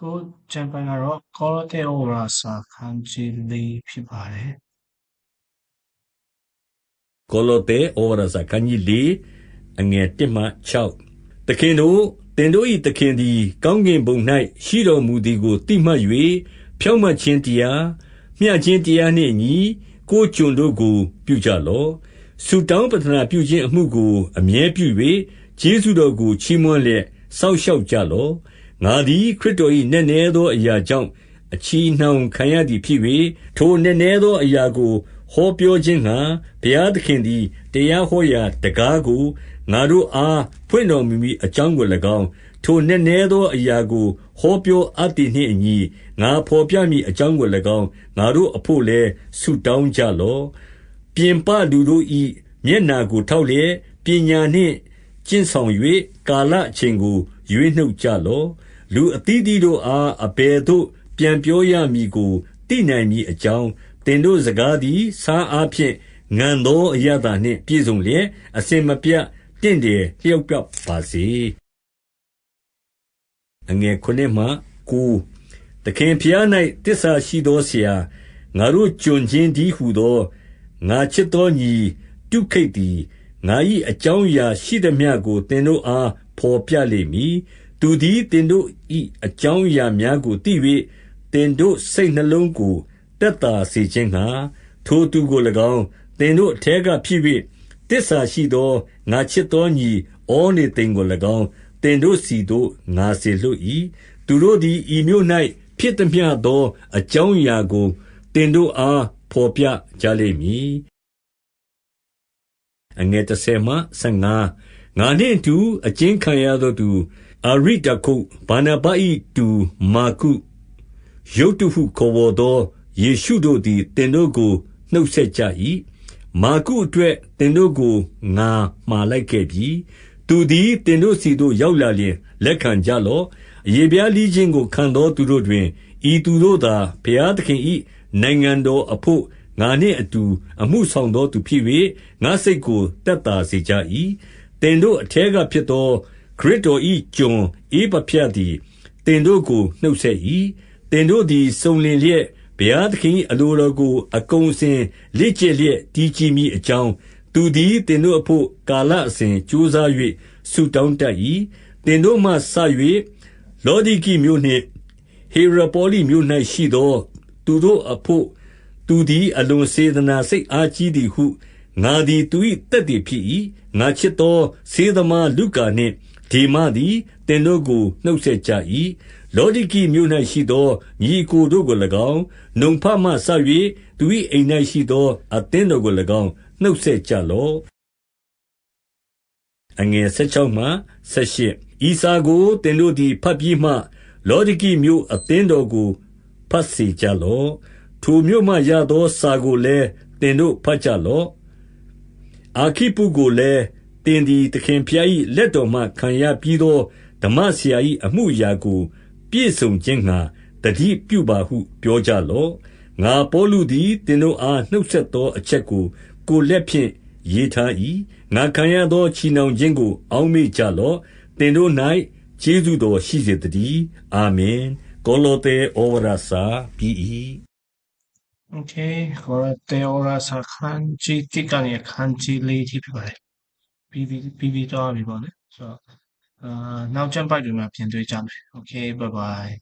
ခုကျန်ပိုင်ကတော့ Quality Over စာခန်းကြီးလေးဖြစ်ပါတယ်ကိုလိုသဲဩဝါဒစာခန်းကြီး၄အငယ်1မှ6သခင်တို့တင်တို့၏သခင်သည် ကောင်းကင်ဘုံ၌ရှိတော်မူသည်ကိုသိမှတ်၍ဖြောင့်မတ်ခြင်းတရားမျှခြင်းတရားနှင့်အညီကိုယ်ကျွန်တို့ကို ပြုကြလော့ဆုတောင်းပတနာပြုခြင်းအမှုကို အမြဲပြု၍ကျေးဇူးတော်ကိုချီးမွမ်းလျက်စောင့်ရှောက်ကြလော့ ငါသည် ခရစ်တော်၏နက်နဲသောအရာကြောင့် အချီနှောင်ခံရသည်ဖြစ်၍ထိုနက်နဲသောအရာကို ဟောပြောခြင်းငှါ ဘုရားသခင်သည် တရားဟောရာတကားကို ငါတို့အား ဖွင့်တော်မူမည်အကြောင်းကို၎င်း၊ထိုနက်နဲသောအရာကို ဟောပြောအပ်သည်နှင့်အညီ ငါဘော်ပြမည်အကြောင်းကို၎င်း၊ငါတို့အဘို့လည်း ဆုတောင်းကြလော့။ပြင်ပလူတို့၏မျက်နှာကို ထောက်လျက် ပညာနှင့် ကျင့်ဆောင်၍ကာလအချိန်ကို ရွေးနှုတ်ကြလော့။ လူအသီးအသီးတို့အား အဘယ်သို့ ပြန်ပြောရမည်ကို သိနိုင်မည်အကြောင်း၊သင်တို့စကားသည် ဆားအားဖြင့် ငန်သောအရသာနှင့် ပြည့်စုံလျက်၊အစဉ်မပြတ် တင့်တယ်လျောက်ပတ်ပါစေ။7သခင်ဘုရား၌သစ္စာရှိသောဆရာ၊ငါတို့ကျွန်ချင်းတည်းဟူသော ငါချစ်သောညီတုခိတ်သည် ငါ၏အကြောင်းအရာရှိသမျှကို သင်တို့အား ဘော်ပြလိမ့်မည်။ သူသည် သင်တို့၏အကြောင်းအရာများကို သိ၍၊သင်တို့စိတ်နှလုံးကို သက်သာစေခြင်းငှါ၊ထိုသူကို၎င်း၊သင်တို့အထဲကဖြစ်၍သစ္စာရှိသော ငါချစ်သောညီဩနေသိမ်ကို၎င်း၊သင်တို့ဆီသို့ ငါစေလွှတ်၏။သူတို့သည် ဤမြို့၌ဖြစ်သမျှသော အကြောင်းအရာကို သင်တို့အား ဘော်ပြကြလိမ့်မည်။10ငါနှင့်အတူ အကျဉ်းခံရသောသူ အာရိတ္တာခု၊ဗာနဗ၏တူမာကု၊ယုတ္တုဟုခေါ်ဝေါ်သော ယေရှုတို့သည် သင်တို့ကို နှုတ်ဆက်ကြ၏။မာကုအတွက် သင်တို့ကို ငါမှာလိုက်ခဲ့ပြီ။သူသည် သင်တို့ဆီသို့ ရောက်လာလျှင် လက်ခံကြလော့။အရေဖျားလှီးခြင်းကို ခံသောသူတို့တွင် ဤသူတို့သာ ဘုရားသခင်၏နိုင်ငံတော်အဘို့ ငါနှင့်အတူ အမှုဆောင်သောသူဖြစ်၍ငါ့စိတ်ကို သက်သာစေကြ၏။သင်တို့အထဲကဖြစ်သော ခရစ်တော်၏ကျွန်ဧပဖြသည် သင်တို့ကို နှုတ်ဆက်၏။သင်တို့သည် စုံလင်လျက် ဘုရားသခင်၏အလိုတော်ကို အကုန်အစင်လေ့ကျက်လျက် တည်ကြည်မည်အကြောင်း၊သူသည် သင်တို့အဘို့ ကာလအစဉ်ကြိုးစား၍ဆုတောင်းတတ်၏။သင်တို့မှစ၍လောဒိကိမြို့နှင့် ဟေရပေါလိမြို့၌ရှိသော သူတို့အဘို့ သူသည် အလွန်စေတနာစိတ်အားကြီးသည်ဟု ငါသည် သူ၏သက်သေဖြစ်၏။ငါချစ်သော ဆေးသမားလုကာနှင့် ဒေမသည် သင်တို့ကို နှုတ်ဆက်ကြ၏။လောဒိကိမြို့၌ရှိသော ညီအစ်ကိုတို့ကို၎င်း၊နံဖမှစ၍သူ၏အိမ်၌ရှိသော အသင်းတော်ကို၎င်း နှုတ်ဆက်ကြလော့။16 ဤစာကို သင်တို့သည် ဘတ်ပြီးမှ လောဒိကိမြို့ အသင်းတော်ကို ဘတ်စေကြလော့။ထိုမြို့မှရသော စာကိုလည်း သင်တို့ ဘတ်ကြလော့။အာခိပ္ပုကိုလည်း၊ သင်သည် သခင်ဘုရား၏လက်တော်မှခံရပြီးသော ဓမ္မဆရာ၏အမှုအရာကို ပြည့်စုံခြင်းငှါ သတိပြုပါဟု ပြောကြလော့။ငါပေါလုသည် သင်တို့အား နှုတ်ဆက်သောအချက်ကို ကိုယ်လက်ဖြင့် ရေးထား၏။ငါခံရသော ချည်နှောင်ခြင်းကို အောက်မေ့ကြလော့။သင်တို့၌ကျေးဇူးတော်ရှိစေသတည်း။အာမင်။ကောလောသဲဩဝါဒစာပြီး၏။ Okay Quality Over စာခန်းကြီးတစ်ကနေခန်းကြီးလေးထိ ဖြစ်ပါတယ် ပြီးပြီးပြီးပြီးတော့ပြီပေါ့လေဆိုတော့အာနောက်ကျန်ပိုက်တွေမှာပြန်တွေ့ကြမယ် Okay bye bye